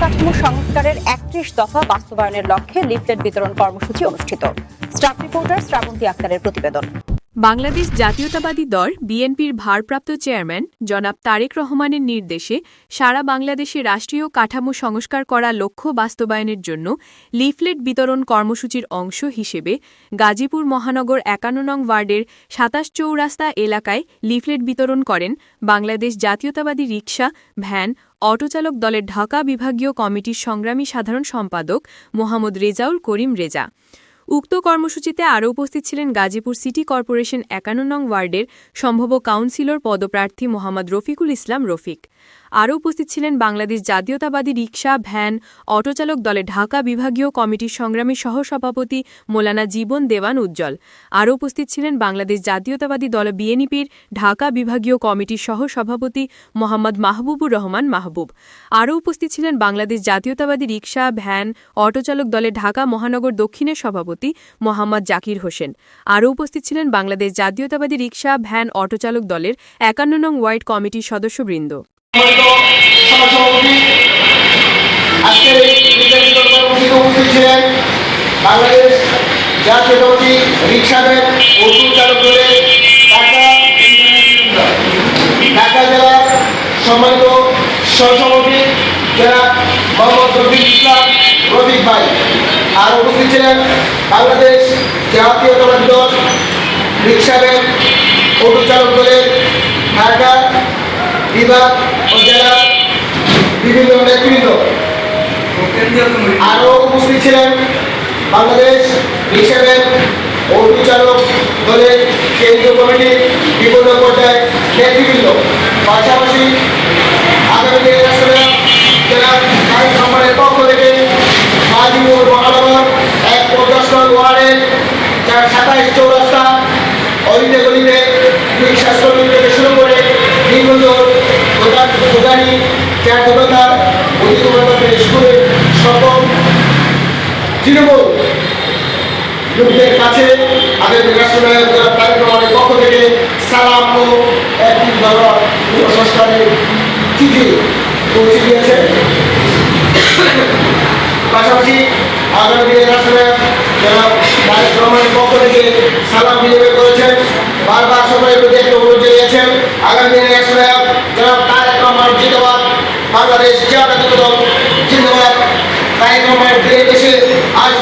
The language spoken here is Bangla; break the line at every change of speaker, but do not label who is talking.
অবকাঠামো সংস্কারের একত্রিশ দফা বাস্তবায়নের লক্ষ্যে লিফলেট বিতরণ কর্মসূচি অনুষ্ঠিত। স্টাফ রিপোর্টার শ্রাবন্তী আক্তারের প্রতিবেদন।
বাংলাদেশ জাতীয়তাবাদী দল বিএনপির ভারপ্রাপ্ত চেয়ারম্যান জনাব তারেক রহমানের নির্দেশে সারা বাংলাদেশে রাষ্ট্রীয় কাঠামো সংস্কার করা লক্ষ্য বাস্তবায়নের জন্য লিফলেট বিতরণ কর্মসূচির অংশ হিসেবে গাজীপুর মহানগর একান্ন নং ওয়ার্ডের সাতাশ চৌরাস্তা এলাকায় লিফলেট বিতরণ করেন বাংলাদেশ জাতীয়তাবাদী রিকশা, ভ্যান, অটোচালক দলের ঢাকা বিভাগীয় কমিটির সংগ্রামী সাধারণ সম্পাদক মোহাম্মদ রেজাউল করিম রেজা। উক্ত কর্মসূচিতে আরও উপস্থিত ছিলেন গাজীপুর সিটি কর্পোরেশন একান্ন নং ওয়ার্ডের সম্ভব কাউন্সিলর পদপ্রার্থী মোহাম্মদ রফিকুল ইসলাম রফিক। আরও উপস্থিত ছিলেন বাংলাদেশ জাতীয়তাবাদী রিকশা, ভ্যান, অটোচালক দলে ঢাকা বিভাগীয় কমিটির সংগ্রামী সহসভাপতি মোলানা জীবন দেওয়ান উজ্জ্বল। আরও উপস্থিত ছিলেন বাংলাদেশ জাতীয়তাবাদী দল বিএনপির ঢাকা বিভাগীয় কমিটির সহসভাপতি মোহাম্মদ মাহবুবুর রহমান মাহবুব। আরও উপস্থিত ছিলেন বাংলাদেশ জাতীয়তাবাদী রিকশা, ভ্যান, অটোচালক দলে ঢাকা মহানগর দক্ষিণের সভাপতি মোহাম্মদ জাকির হোসেন। আরও উপস্থিত ছিলেন বাংলাদেশ জাতীয়তাবাদী রিকশা ভ্যান অটোচালক দলের একান্ন নং ওয়ার্ড কমিটির সদস্যবৃন্দ।
সম্মানিত সহসভাপতি রিক্সা জেলা মোহাম্মদ রফিক ইসলাম উপস্থিত ছিলেন বাংলাদেশ জাতীয়তাবাদী দল রিক্সা ভ্যান অটো চালক দলের ঢাকা, বিভাগ ও জেলার বিভিন্ন নেতৃবৃন্দ। আরও উপস্থিত ছিলেন বাংলাদেশ হিসেবে অভিচালক দলের কেন্দ্রীয় কমিটির বিভিন্ন পর্যায়ে নেতৃবৃন্দ। পাশাপাশি আগামী দিনে আসলে জেলা নারী সম্মানের পক্ষ থেকে গাজীপুর মহানগর এক পঞ্চাশ নং ওয়ার্ডের চার সাতাইশ চৌরাস্তা অলিতে গলিতে রিক্সা শ্রমিক থেকে শুরু করে দীর্ঘজন দোকান দোকানি কাছে রাষ্ট্রনায়ক তারেক পক্ষ থেকে সালাম ও একটি ধরনের সংস্কারের পৌঁছে দিয়েছে। পাশাপাশি আগামী কার্যক্রমের পক্ষ থেকে সালাম বিনিময় করেছেন। বারবার সবাই প্রতি অনুরোধ জানিয়েছেন। আগামী দিনে একশো এক জনাব তারেক রহমান জিন্দাবাদ। বাংলাদেশ জিয়াবাদ জিন্দাবাদ। তারেক রহমান দেশে আজ